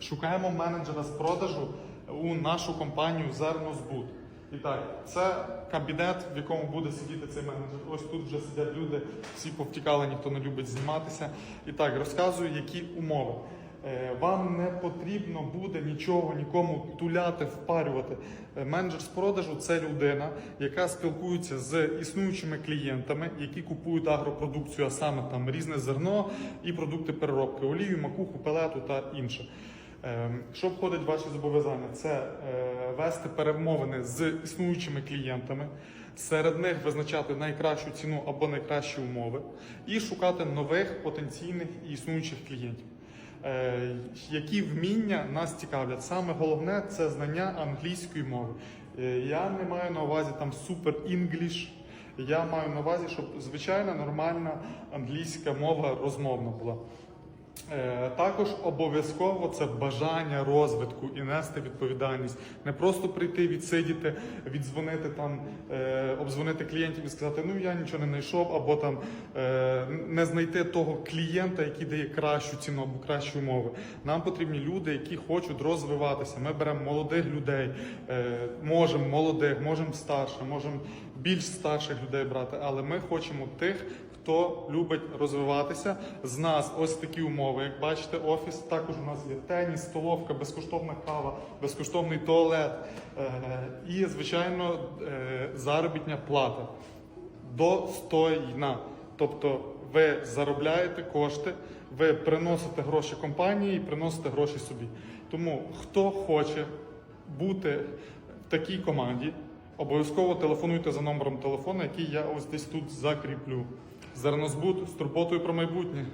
Шукаємо менеджера з продажу у нашу компанію Зернозбут. І так, це кабінет, в якому буде сидіти цей менеджер. Ось тут вже сидять люди, всі повтікали, ніхто не любить зніматися. І так, розказую, які умови. Е, Вам не потрібно буде нічого нікому туляти, впарювати. Е, Менеджер з продажу це людина, яка спілкується з існуючими клієнтами, які купують агропродукцію, а саме там різне зерно і продукти переробки, олію, макуху, пелету та інше. Е, Що входить в ваші зобов'язання? Це е, вести перемовини з існуючими клієнтами, серед них визначати найкращу ціну або найкращі умови, і шукати нових потенційних і існуючих клієнтів. Е, Які вміння нас цікавлять? Саме головне це знання англійської мови. Е, Я не маю на увазі там супер інгліш. Я маю на увазі, щоб звичайна нормальна англійська мова розмовна була. Е, Також обов'язково це бажання розвитку і нести відповідальність. Не просто прийти, відсидіти, віддзвонити там, е, обдзвонити клієнтів і сказати, ну я нічого не знайшов, або там е, не знайти того клієнта, який дає кращу ціну або кращі умови. Нам потрібні люди, які хочуть розвиватися. Ми беремо молодих людей, можемо молодих, можемо старших, можемо більш старших людей брати, але ми хочемо тих хто любить розвиватися. З нас ось такі умови. Як бачите, офіс також у нас є теніс, столовка, безкоштовна кава, безкоштовний туалет е, і, звичайно, е, заробітня плата достойна. Тобто ви заробляєте кошти, ви приносите гроші компанії і приносите гроші собі. Тому хто хоче бути в такій команді, обов'язково телефонуйте за номером телефону, який я ось десь тут закріплю. Зернозбут з турботою про майбутнє.